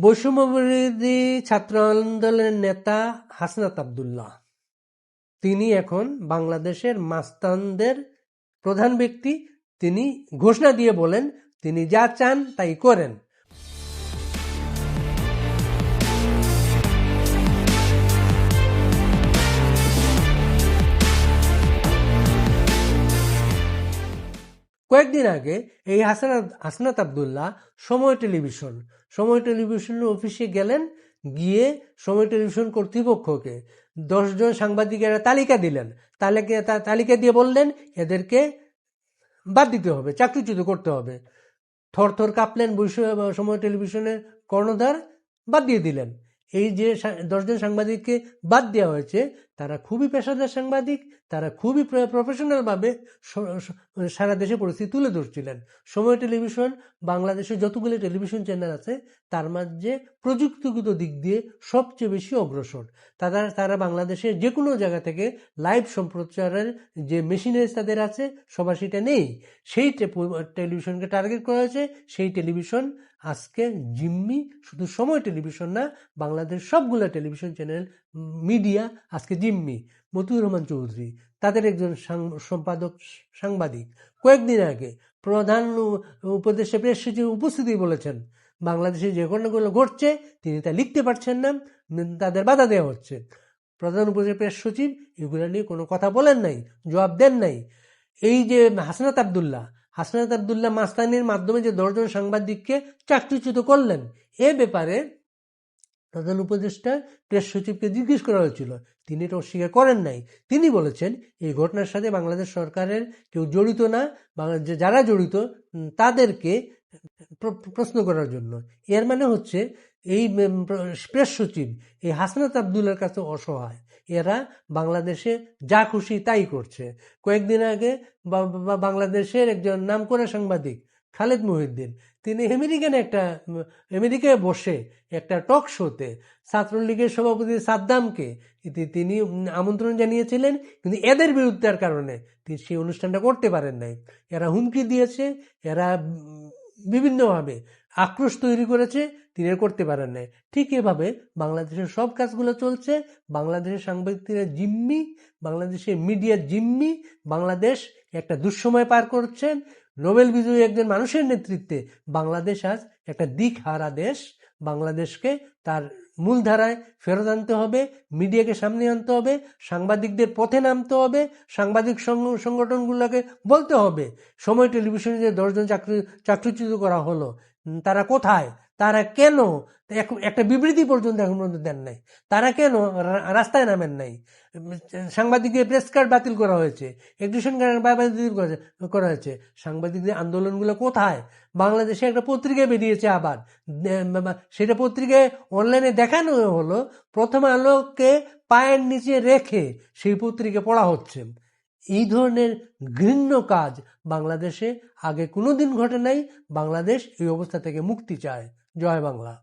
বৈষম্যবিরোধী ছাত্র আন্দোলনের নেতা হাসনাত আবদুল্লাহ। তিনি এখন বাংলাদেশের মাস্তানদের প্রধান ব্যক্তি। তিনি ঘোষণা দিয়ে বলেন, তিনি যা চান তাই করেন। কয়েকদিন আগে এই হাসানাত হাসনাত আবদুল্লাহ সময় টেলিভিশন, সময় টেলিভিশনের অফিসে গেলেন, গিয়ে সময় টেলিভিশন কর্তৃপক্ষকে দশজন সাংবাদিকের তালিকা দিলেন। তালিকা তালিকা দিয়ে বললেন, এদেরকে বাদ দিতে হবে, চাকরিচ্যুত করতে হবে। থর থর কাঁপলেন বৈশ্ব- সময় টেলিভিশনের কর্ণধার বাদ দিয়ে দিলেন। এই যে দশজন সাংবাদিককে বাদ দেওয়া হয়েছে তারা খুবই পেশাদার সাংবাদিক, তারা খুবই প্রফেশনালভাবে সারা দেশে পরিস্থিতি তুলে ধরছিলেন। সময় টেলিভিশন, বাংলাদেশে যতগুলো টেলিভিশন চ্যানেল আছে, তার মাঝে প্রযুক্তিগত দিক দিয়ে সবচেয়ে বেশি অগ্রসর। তারা তারা বাংলাদেশের যে কোনো জায়গা থেকে লাইভ সম্প্রচারের যে মেশিনারিজ তাদের আছে, সবার সেটা নেই। সেই টেলিভিশনকে টার্গেট করা হয়েছে, সেই টেলিভিশন আজকে জিম্মি, শুধু সময় টেলিভিশন না, বাংলাদেশ সবগুলো টেলিভিশন চ্যানেল মিডিয়া আজকে জিম্মি মতিউর রহমান চৌধুরী, তাদের একজন সম্পাদক, সাংবাদিক। কয়েকদিন আগে প্রধান উ- উপদেষ্টা প্রেস সচিব উপস্থিতি বলেছেন, বাংলাদেশে যে ঘটনাগুলো ঘটছে, তিনি তা লিখতে পারছেন না তাদের বাধা দেওয়া হচ্ছে। প্রধান উপদেষ্টা প্রেস সচিব এগুলো নিয়ে কোনো কথা বলেন নাই, জবাব দেন নাই। এই যে হাসনাত আবদুল্লাহ হাসনাত আবদুল্লাহ মাস্তানির মাধ্যমে যে দশজন সাংবাদিককে চাকরিচ্যুত করলেন, এ ব্যাপারে প্রধান উপদেষ্টা প্রেস সচিবকে জিজ্ঞেস করা হয়েছিল। তিনি এটা অস্বীকার করেন নাই। তিনি বলেছেন, এই ঘটনার সাথে বাংলাদেশ সরকারের কেউ জড়িত না। যারা জড়িত তাদেরকে প্রশ্ন করার জন্য। এর মানে হচ্ছে, এই প্রেস সচিব, এই হাসনাত আবদুল্লার কাছে অসহায়। এরা বাংলাদেশে যা খুশি তাই করছে। কয়েকদিন আগে বাংলাদেশের একজন নাম নামকরা সাংবাদিক খালেদ মহিউদ্দিন। তিনি আমেরিকান একটা, আমেরিকায় বসে একটা টক শোতে ছাত্রলীগের সভাপতি সাদ্দামকে তিনি আমন্ত্রণ জানিয়েছিলেন, কিন্তু এদের বিরুদ্ধের কারণে তিনি সেই অনুষ্ঠানটা করতে পারেন নাই। এরা হুমকি দিয়েছে, এরা বিভিন্নভাবে আক্রোশ তৈরি করেছে, তিনি করতে পারেন নাই। ঠিক এভাবে বাংলাদেশের সব কাজগুলো চলছে, বাংলাদেশের সাংবাদিকরা জিম্মি, বাংলাদেশের মিডিয়া জিম্মি, বাংলাদেশ একটা দুঃসময় পার করছেন নোবেল বিজয়ী একজন মানুষের নেতৃত্বে। বাংলাদেশ আজ একটা দিক হারা দেশ। বাংলাদেশকে তার মূলধারায় ফেরত আনতে হবে, মিডিয়াকে সামনে আনতে হবে, সাংবাদিকদের পথে নামতে হবে, সাংবাদিক সংগ- সংগঠনগুলোকে বলতে হবে। সময় টেলিভিশনে যে দশজন চাকরি চাকরিচ্যুত করা হলো তারা কোথায়? তারা কেন এক- একটা বিবৃতি পর্যন্ত এখন পর্যন্ত দেন নাই? তারা কেন রাস্তায় নামেন নাই? সাংবাদিকদের প্রেস কার্ড বাতিল করা হয়েছে এডুকেশন কার্ড বাতিল করা হয়েছে সাংবাদিকদের আন্দোলনগুলো কোথায়? বাংলাদেশে একটা পত্রিকা বেরিয়েছে আবার। সেটা পত্রিকায় অনলাইনে দেখানো হলো, প্রথম আলোকে পায়ের নিচে রেখে সেই পত্রিকা পড়া হচ্ছে। এই ধরনের ঘৃণ্য কাজ বাংলাদেশে আগে কোনোদিন ঘটে নাই, বাংলাদেশ এই অবস্থা থেকে মুক্তি চায়। জয় বাংলা